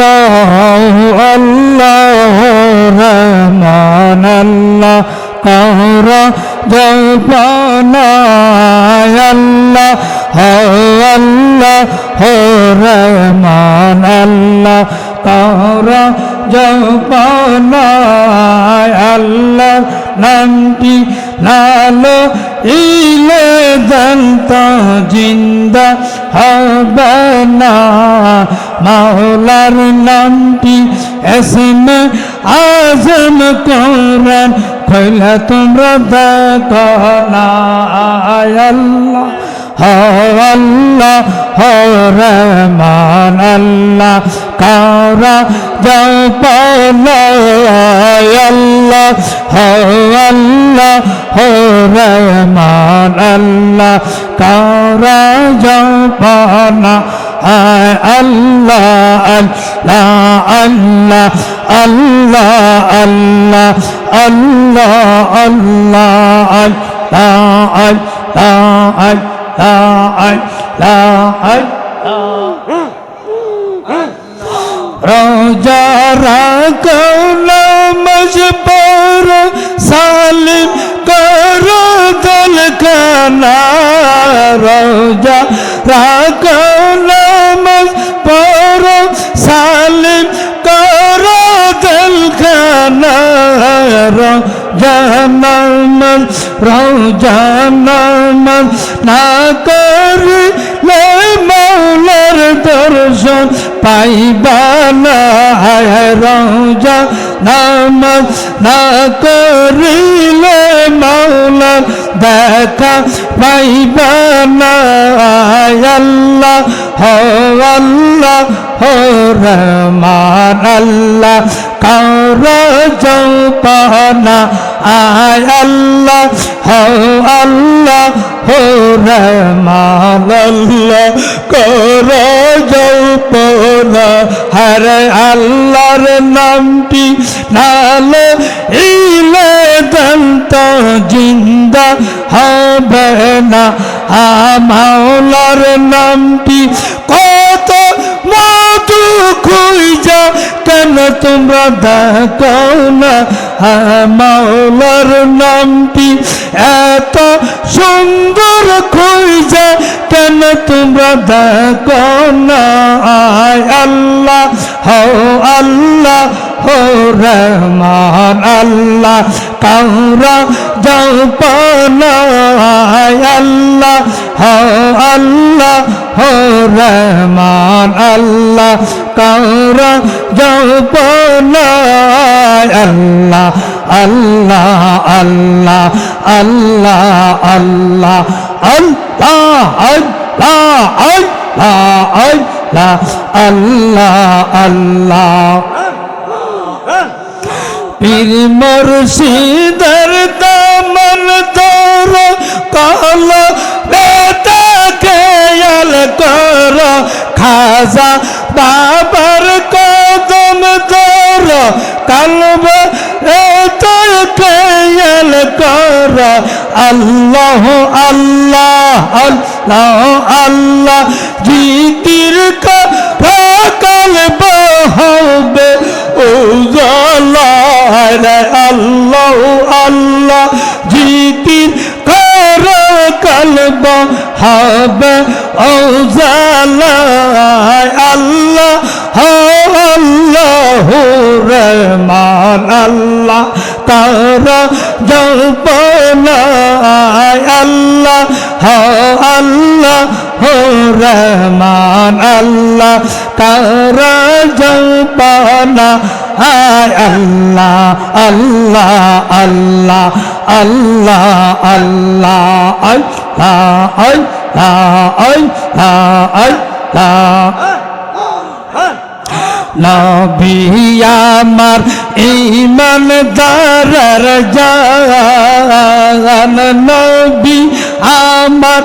আল্লাহ আল্লাহ রহমান আল্লাহ কর জপানায় আল্লাহ আল্লাহ হো রহমান আল্লাহ কর জপানায় আল্লাহ নামটি লালো ইলে দন্ত জিন্দা হবে না মাওলার নামটি এসমে আজম কোরআন কইলা তোমরা দেখো না আল্লাহ আল্লাহ হরমান আল্লাহ, কারা জপল আল্লাহ আল্লাহ হরমান কারা জপনা আল্লাহ আল্লাহ আল্লাহ আল্লাহ আল্লাহ আল্লাহ আল্লাহ আল্লাহ আল্লাহ আল্লাহ। রোজা রাখলা মজবর সালিম করো দল খানা রোজা রাখলা সালিম করো দিলখানা রজানামন রজানামন না করি মৌলার দর্শন পাইবা না, হায় রজা নামন। না করিলে মৌলার দেখা পাইবা না আল্লাহ, হ আল্লাহ। রহমান আল্লাহ কার জৌপানা আয় আল্লাহ, হো আল্লাহ, হো রহমান আল্লাহ কর জৌপনা হরে আল্লাহর নামটি নালে ইলে দন্ত জিন্দা হবে না আমাওলার নামটি কত মধু খুঁজা কেন তোমরা দেখো না? মাওলার নামটি এত সুন্দর খুঁজা কেন তোমরা দেখো না? আল্লাহ হো আল্লাহ হো রহমান আল্লাহ, কাউরা যাও পানা। আল্লাহ হো আল্লাহ রহমান আল্লাহ যাও পানা আল্লাহ আল্লাহ আল্লাহ আল্লাহ আল্লাহ আল্লাহ আল্লাহ আল্লাহ আল্লাহ আল্লাহ। পীর মুর্শিদের দামন দর কাল বেতা খেয়াল কর? খাজা বাবার কদম দর কালব তোর খেয়াল কর? আল্লাহ আল্লাহ আল্লাহ আল্লাহ, জিকির কর কালব হবে ও আল্লাহ আল্লাহ কলব হবে ও জালায় আল্লাহ আল্লাহ রহমান, আল্লাহ তার জপনায় আল্লাহ আল্লাহ রহমান, আল্লাহ তার জপনা হায় আল্লাহ আল্লাহ আল্লাহ আল্লাহ আল্লাহ। আল্লাহ আল্লাহ আল্লাহ নবী আমার ইমান দারার জান নবী আমার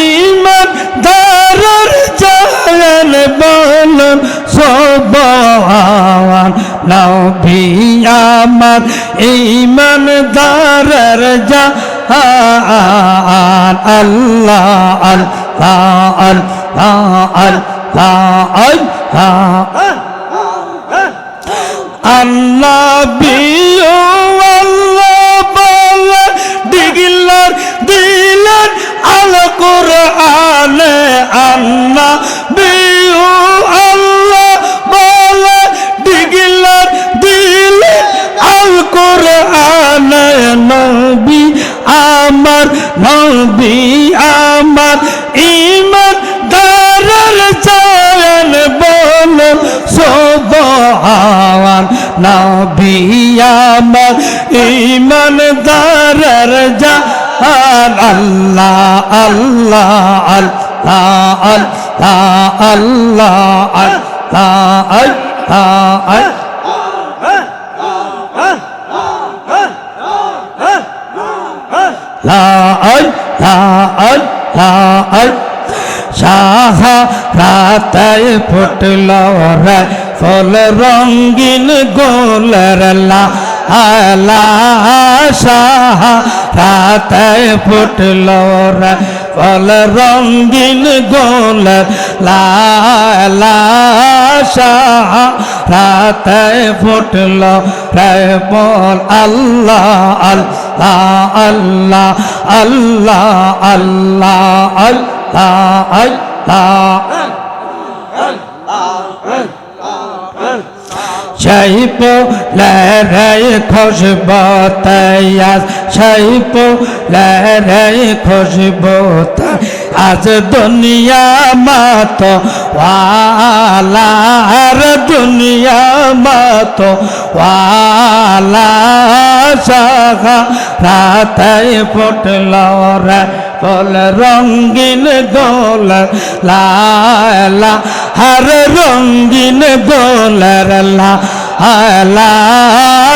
ইমান দারার জান বলন সবান নবী আমার ইমান দারার জান আল্লাহ আল্লাহ আল্লাহ আল্লাহ বলে ডিগিলার দিলেন আল কোরআনে আল্লাহ বিও। নবী আমার ইমান দারার চয়ন বল সোবান নবী আমার ইমান দারার জান আল্লাহ আল্লাহ আল্লাহ আল্লাহ আল্লাহ আল্লাহ আল্লাহ লাল লাল লাল। সাহা রাতায় ফুটল ফল রঙ্গিন গোলর লাল। সাহা রাতায় ফুটল ফল রঙ্গিন গোলর লা লা সাহা রাতায় ফুটল রে বল আল্লাহ আল্লাহ আল্লাহ আল্লাহ আল্লাহ আল্লাহ আল্লাহ شیپ لہرے خوشبوت یاس شیپ لہرے خوشبوت আজ দুনিয়া মাত ওয়ালার দুনিয়া মাত ওয়ালা সাহা রাতে ফুটল রে বল রঙ্গিন গোল লালা হর রঙ্গিন গোলর লা আলা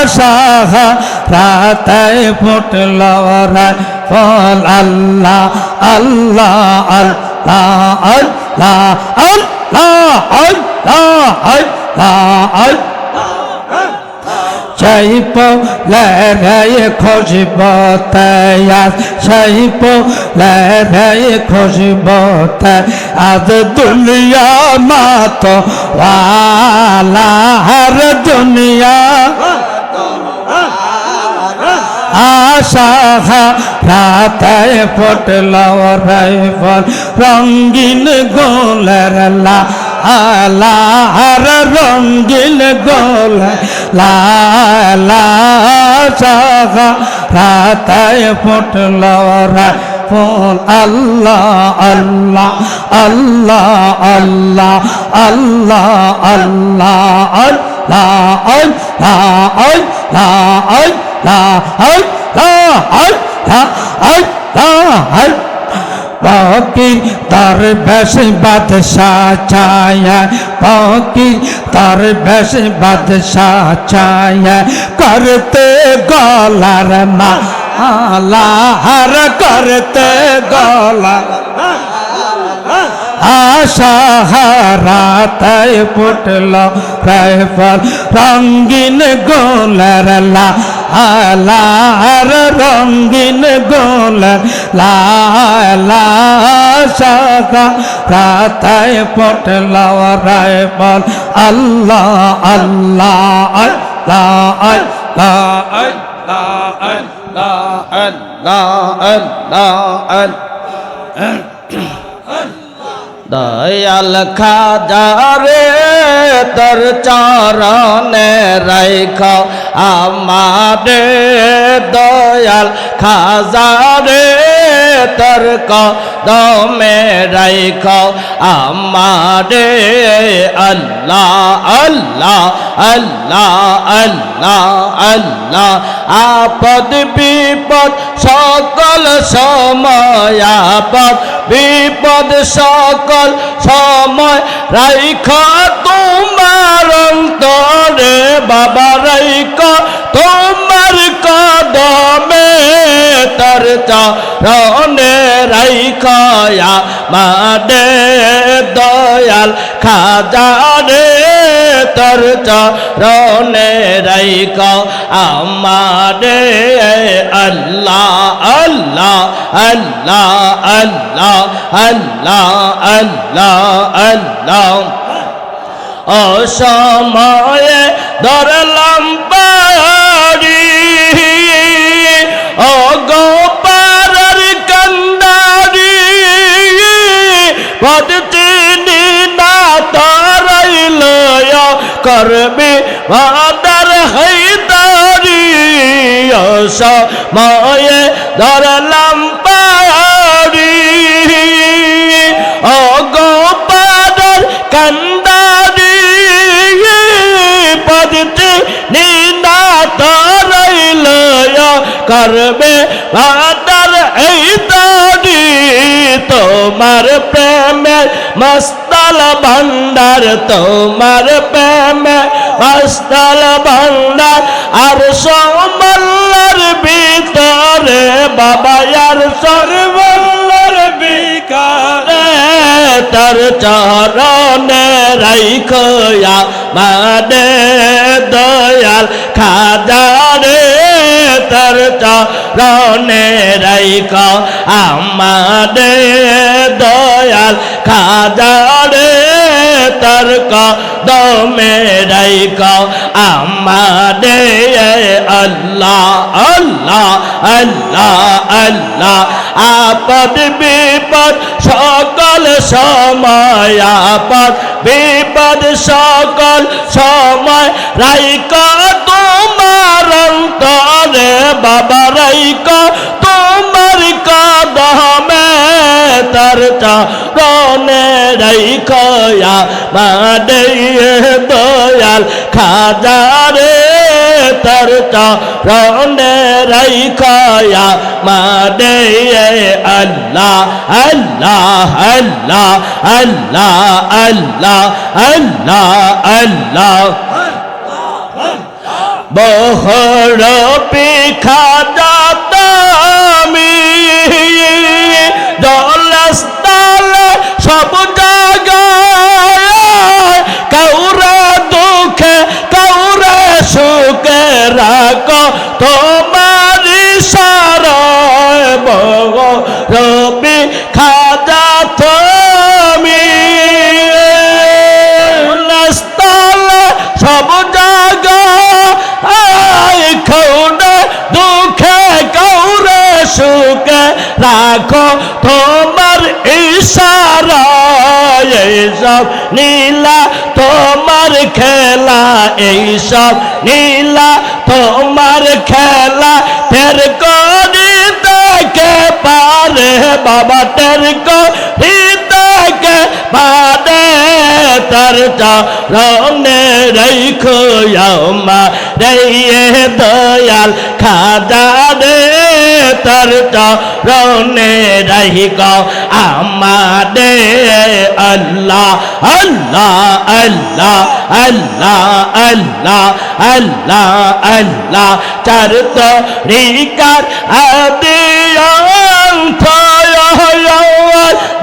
সাহা রাতায় ফুটল রে বল আল্লাহ আল্লাহ আল্লাহ আল্লাহ আল্লাহ আল্লাহ আল্লাহ আল্লাহ شيبو لا رأي خجبوتا يا شيبو لا رأي خجبوتا از دنیا ما تو والا هر دنیا আশা রাতায় ফটল রাইফল রঙ্গিন গোলের লা আলা রঙ্গিন গোলের লালা সাহা রাতায় ফুটল ফুল আল্লাহ আল্লাহ আল্লাহ আল্লাহ আল্লাহ আল্লাহ আল্লাহ আল্লাহ আল্লাহ আল্লাহ আল্লাহ پاکی تار بیس بادشاہ چھایا پاکی تار بیس بادشاہ چھایا کرتے گولر مالا، ہر کرتے گولا آشا ہر پٹلا رہفل رنگین گولر لا۔ গোলর লা আলার রঙ্গিন গোলর লা শাখা রাতায় ফুটল রাইফল আল্লাহ আল্লাহ আল্লাহ আল্লাহ আল্লাহ আল্লাহ আল্লাহ আল্লাহ দয়াল খাজারে তোর চরণে রাইখ আমারে দয়াল খাজারে। তোর কদমে রাইখ আমারে আল্লাহ আল্লাহ আল্লাহ আল্লাহ আল্লাহ আপদ বিপদ সকল সময় আপদ বিপদ সকল সময় রাইখ তোমার অন্তরে বাবা রাইখ তোমার কদমে তর চরণে রাইখ মাডে দয়াল খাজা রে তর চরণে রাইখ আমারে আল্লাহ আল্লাহ আল্লাহ আল্লাহ আল্লাহ আল্লাহ আল্লাহ। অসময়ে ধরলাম বাড়ি। ও কন্দারি কান্দারি পদ চিনি না তারাইল করবে মাদার আশা মায়ে ধরলাম করবে মাদার হাইদারি তোমার প্রেমে, মস্তাল ভান্ডার তোমার প্রেমে, মস্তাল ভান্ডার আর সমল্লার ভিতরে বাবা, আর সর্বল্লার বিকারে তার চরণে রাইখয়া মানে দয়াল খাজারে তার চরণে রাইখ আমাদের দয়াল খাজারে তার কদমে রাইখ আমাদের আল্লাহ আল্লাহ আল্লাহ আল্লাহ। আপদ বিপদ, সকল সময় আপদ। বিপদ, সকল সময় রাইক তোমার অন্তরে বাবা রাইক তোমার কদমে তার চরণে রাইখয়া মাদে দয়াল খাজারে। তার চরণে রাইখয়া মাদে আল্লাহ আল্লাহ আল্লাহ আল্লাহ আল্লাহ আল্লাহ আল্লাহ। বহর পিখা এইসব নীলা তোমার খেলা এইসব নীলা তোমার খেলা। ফের করি দেখে পারে বাবা, টের করি দেখে পারে তার চরণে রেখো মা রে দয়াল খাজা রে। তার চরণে রহিক আমাদে আল্লাহ আল্লাহ আল্লাহ আল্লাহ আল্লাহ আল্লাহ আল্লাহ। চার তরিকার আদিয়ন্ত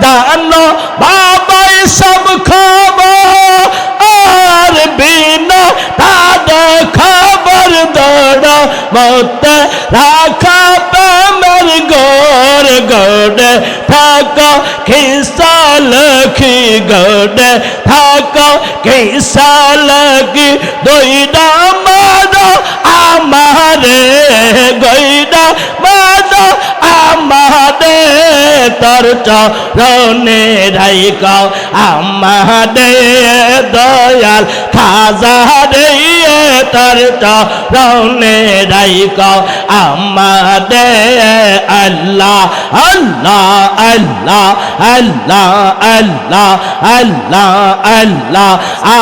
জানো বাবাই সব খবর মত রাখা গোর গৌড়ে থাক খিসা লখি গৌড়ে থাক খিসা লখি দইডা মাদ আমারে গইডা মাদ আমাদে তোর চরণে রাইক আমাদে দয়াল খাজা রে তোর চরণে রাইক, আমাদে আল্লাহ আল্লাহ আল্লাহ আল্লাহ আল্লাহ আল্লাহ আল্লাহ।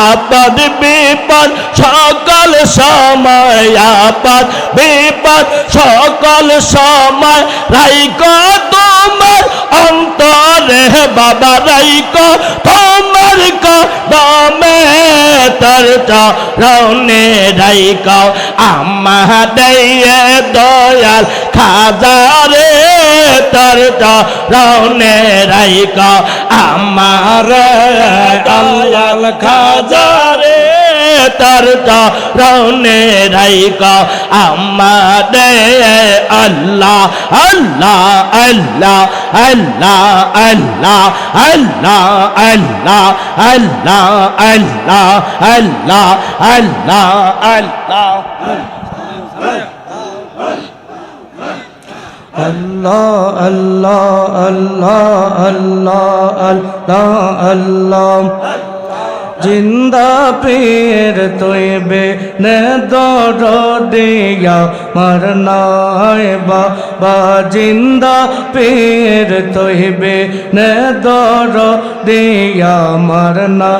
আপদ বিপদ সকল সময়, আপদ বিপদ সকল সময়। রাইক তোমার অন্তরে বাবা, রাইক তোমার কদমে তোর চরণে রাইক দেয়ে দয়াল খাজারে তোর চরণে রাইক আমার দয়াল খাজারে তার চরণে রাইকা আমাদের আল্লাহ আল্লাহ আল্লাহ আল্লাহ আল্লাহ আল্লাহ আল্লাহ আল্লাহ আল্লাহ আল্লাহ আল্লাহ আল্লাহ আল্লাহ আল্লাহ আল্লাহ আল্লাহ আল্লাহ আল্লাহ জিন্দা পীর তুই বে দিয়া মর নয় বাবা। জিন্দা পীর তুই বে দিয়া মর না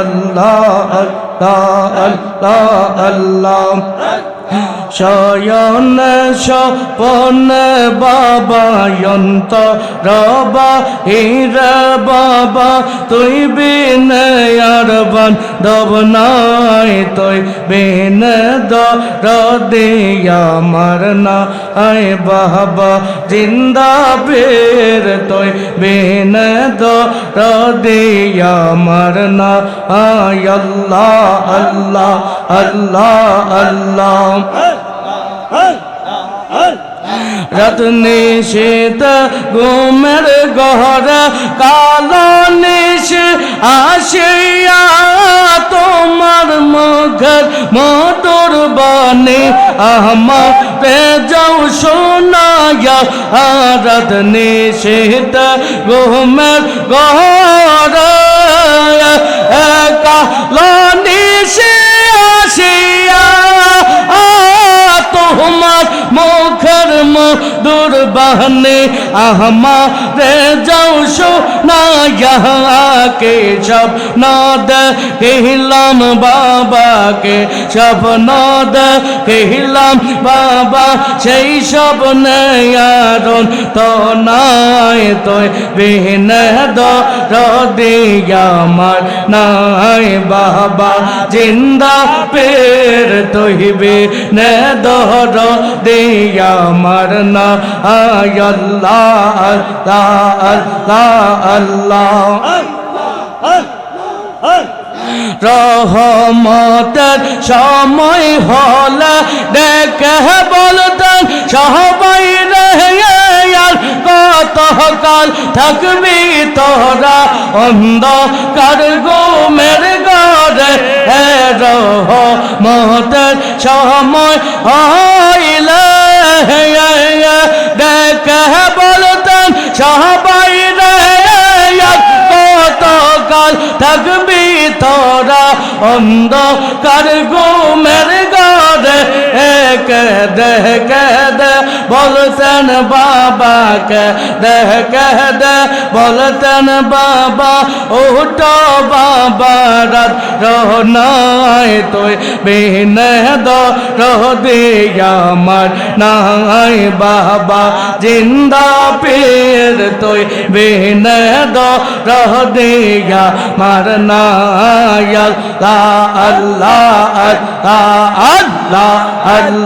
আল্লাহ আল্লাহ আল্লাহ আল্লাহ। শয়ন সপন বাবা অন্ত রবা, হির বাবা, তুই বিন আর বন, দব নাই তুই বিন দিয়া মারনা আয় বাবা, জিন্দা বের তুই বিন দিয়া মারনা আয় আল্লাহ আল্লাহ। আল্লাহ আল্লাহ। রাত নিষেধ ঘুমের গহর, কালো নিষে আসিয়া তোমার মঘর মটর বনে আহমা পে যাও সোনায়া রাত নিষেধ ঘুমের গহর কালো মুখের মধুর বাহনে আহমারে যাও শোনা কে সব নদ কহিলাম বাবাকে, সব নদ কহিলাম বাবা, সেই সব নেয়ারন তো নাই তোই বিহীন দিয়া আমার নাই বাবা, জিন্দা পের তৈবে নে দিয়া আমার না আয় আল্লাহ আল্লাহ আল্লাহ রহমতের সময় হলে দেখে বলতেন সবাই রে আর কত কাল থাকবি তোরা অন্ধকার গোমের গড়ে হে রহমতের সময় হইলে অন্ধকার গো মেরে कह दह कह द बोलतन बाबा कह दह कह द बोलतन बाबा उठो बाबा रत रहो नाय तो बेन दो रहो दे আমার নাই বাবা জিন্দা পের তোই বেন দহ দেগা মার নায়াল আল্লাহ আল্লাহ আল্লাহ আল্লাহ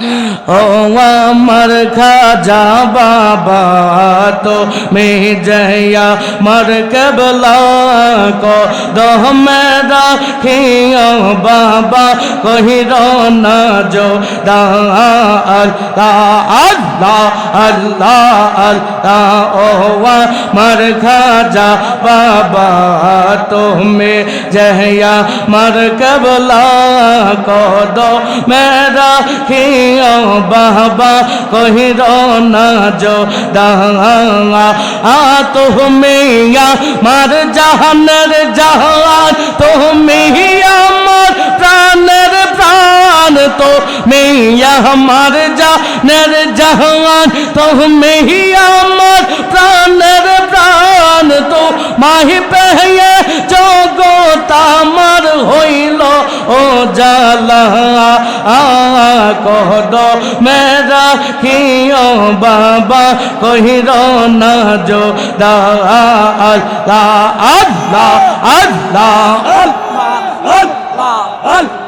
مر آ جا بابا تو میں جیا مر مارک بلا کا کھی بابا کوئی رونا جو دا اللہ اللہ اللہ اللہ او مر خا جا بابا تو میں جیا جہیا مرکبلا کو دو میرا کھی ও বাবা কহির না যো দাহা তুমিয়া মার জাহানের জাহান তুমিয়া আমার প্রাণের প্রাণ তো মেয়া আমার জাহানের জাহান তুমি আমার প্রাণ মাহি পেয়ে জগত আমার হইল, ও জালা কদ মেরা কিয় বাবা, কহির না জো, দা আল্লাহ আল্লাহ আল্লাহ।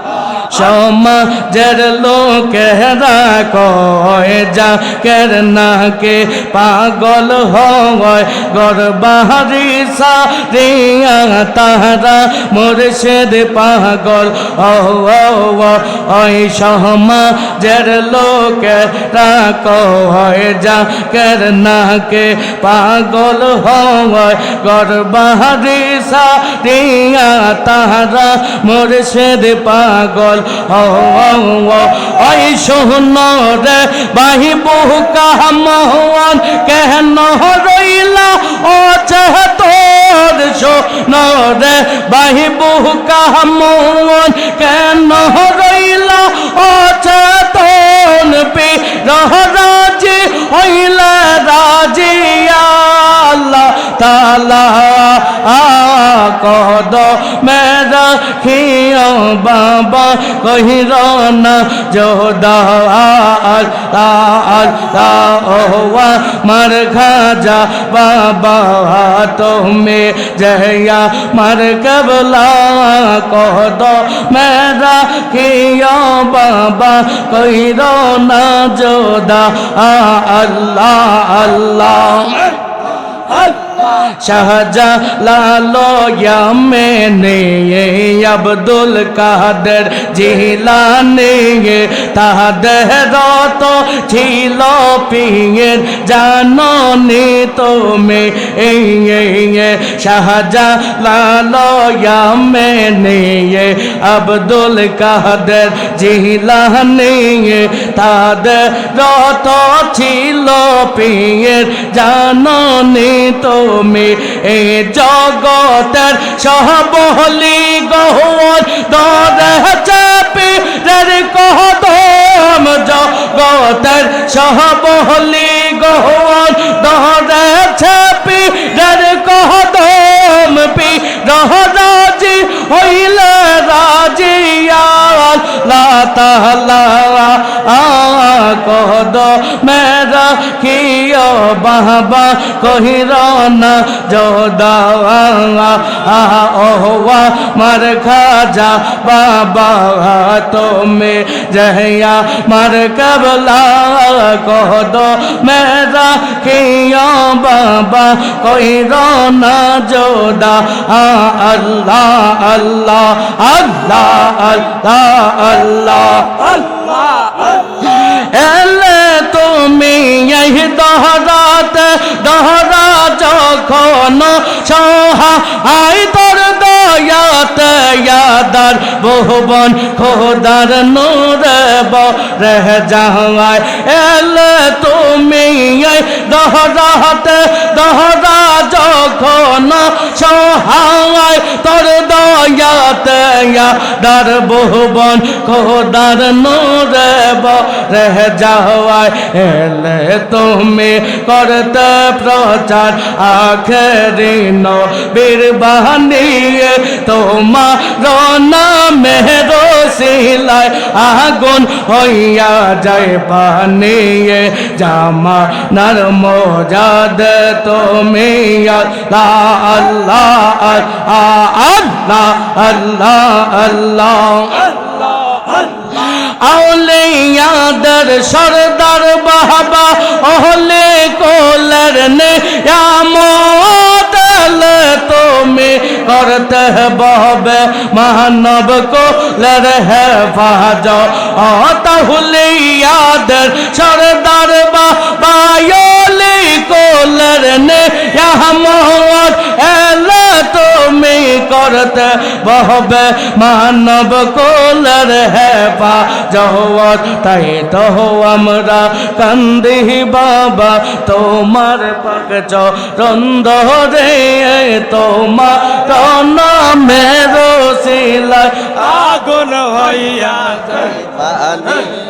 সমাজের লোকেরা কয় যা কের নাকে পাগল হয় গরবাহারি সারিয়া তাহারা মুর্শিদ পাগল ও ওই সমাজের লোকেরা কয় যা কের নাকে পাগল হয় গরবাহারি সারিয়া তাহারা মুর্শিদ পাগল ওই শোন বাহি বহু কামন কেন রইলা ও চাহ তোর শোন বাহি বহু কামন কেন রইলা ও চেতন পি রহ রাজি হইলা রাজি আল্লাহ তালা কদ মেরা খিও বাবা কহির না যোদা ওয়া মার খাজা বাবা, তুমি জয়া মার কবলা কদ মেরা খিও বাবা কহির না যোদা আল্লাহ আল্লাহ শাহজালালো ইয়ামেনে আব্দুল কাদের জিলানে তাদের তো ছিল পিয়ের জাননি তুমি শাহজালালো ইয়ামেনে আব্দুল কাদের জিলানে তাদের তো ছিল পিয়ের জাননি তুমি এ জগতের সহবলি গহর দরে চাপি রের কহদম জগতের সহবলি গহর দরে চাপি রের কহদম পি রহরাজি হইলে রাজি আল্লাহ তাআলা। কদ মেরা কিয় বাবা কহির না যোদা ওহা মার খাজা বাবা তুমি জহিয়া মার কবলা কদ মেরা কিয় বাবা কহির না যোদা আল্লাহ আল্লাহ আল্লাহ আল্লাহ আল্লাহ। এলে তুমি এই দহরাত দহরা যখন সহা তোর দয়াত ইয়াদার বহুবন খোদার নূর রহ যাওয়ায় এলে তুমি দহরাত দহরা যখন সহায় তোর দয়াত ইয়াদার বহুবন খোদার নূর রহ যাওয়ায় এলে তুমি করতে প্রচার আখেরি নবীর বানিয়ে তোমার নামের শিলায় আগুন হইয়া যায় বানিয়ে জামা নার মোজাদ তুমি আল্লাহ আল্লাহ আল্লাহ আল্লাহ আল্লাহ, আউলিয়াদের সরদার বাবা ওহলে কোলার নে আমদল করতে বহবে মানব কোলার হেফাজ তাহুলিয়াদের সরদার বাবা ওলে কোলার নে মোহাম্মদ এলা তুমি করতে বহবে মানব কোলার হেফা জহর তাই তো আমরা কান্দি বাবা, তোমার পাক চরন্দ রে তোমার নামের শিলায় আগুন হইয়া পানি